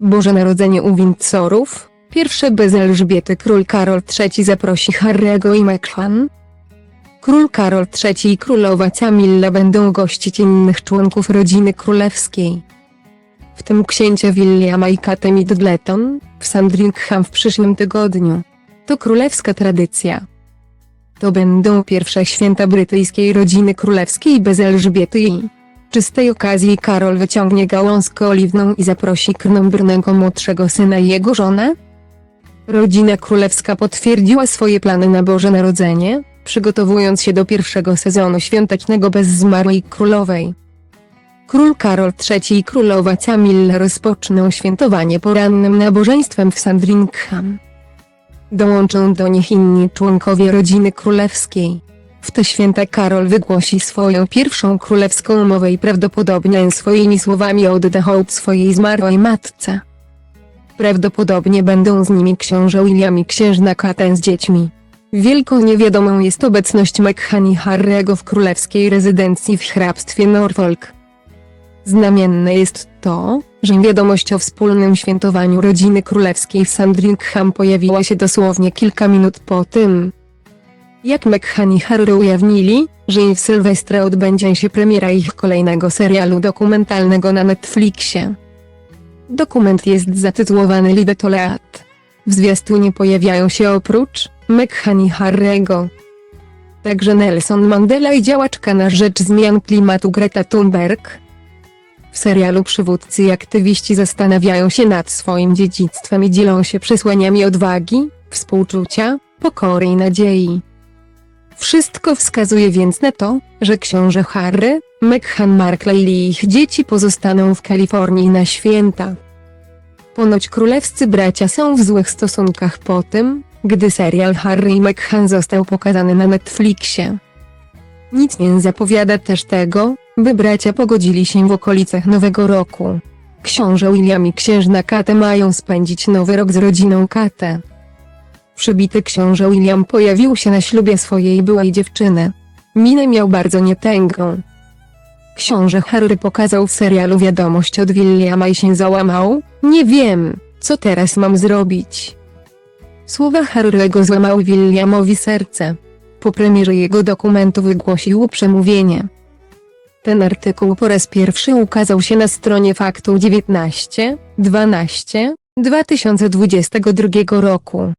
Boże Narodzenie u Windsorów, pierwsze bez Elżbiety król Karol III zaprosi Harry'ego i Meghan. Król Karol III i królowa Camilla będą gościć innych członków rodziny królewskiej. W tym księcia Williama i Kate Middleton, w Sandringham w przyszłym tygodniu. To królewska tradycja. To będą pierwsze święta brytyjskiej rodziny królewskiej bez Elżbiety i czy z tej okazji Karol wyciągnie gałązkę oliwną i zaprosi krnąbrnego młodszego syna i jego żonę? Rodzina królewska potwierdziła swoje plany na Boże Narodzenie, przygotowując się do pierwszego sezonu świątecznego bez zmarłej królowej. Król Karol III i królowa Camilla rozpoczną świętowanie porannym nabożeństwem w Sandringham. Dołączą do nich inni członkowie rodziny królewskiej. W te święta Karol wygłosi swoją pierwszą królewską mowę i prawdopodobnie swoimi słowami odda hołd swojej zmarłej matce. Prawdopodobnie będą z nimi książę William i księżna Kate z dziećmi. Wielką niewiadomą jest obecność Meghan i Harry'ego w królewskiej rezydencji w hrabstwie Norfolk. Znamienne jest to, że wiadomość o wspólnym świętowaniu rodziny królewskiej w Sandringham pojawiła się dosłownie kilka minut po tym, jak Meghan i Harry ujawnili, że w Sylwestra odbędzie się premiera ich kolejnego serialu dokumentalnego na Netflixie. Dokument jest zatytułowany Live to Leat. W zwiastunie pojawiają się oprócz Meghan i Harry'ego. Także Nelson Mandela i działaczka na rzecz zmian klimatu Greta Thunberg. W serialu przywódcy i aktywiści zastanawiają się nad swoim dziedzictwem i dzielą się przesłaniami odwagi, współczucia, pokory i nadziei. Wszystko wskazuje więc na to, że książę Harry, Meghan Markle i ich dzieci pozostaną w Kalifornii na święta. Ponoć królewscy bracia są w złych stosunkach po tym, gdy serial Harry i Meghan został pokazany na Netflixie. Nic nie zapowiada też tego, by bracia pogodzili się w okolicach Nowego Roku. Książę William i księżna Kate mają spędzić Nowy Rok z rodziną Kate. Przybity książę William pojawił się na ślubie swojej byłej dziewczyny. Minę miał bardzo nietęgą. Książę Harry pokazał w serialu wiadomość od Williama i się załamał, nie wiem, co teraz mam zrobić. Słowa Harry'ego złamały Williamowi serce. Po premierze jego dokumentu wygłosił przemówienie. Ten artykuł po raz pierwszy ukazał się na stronie faktu 19, 12, 2022 roku.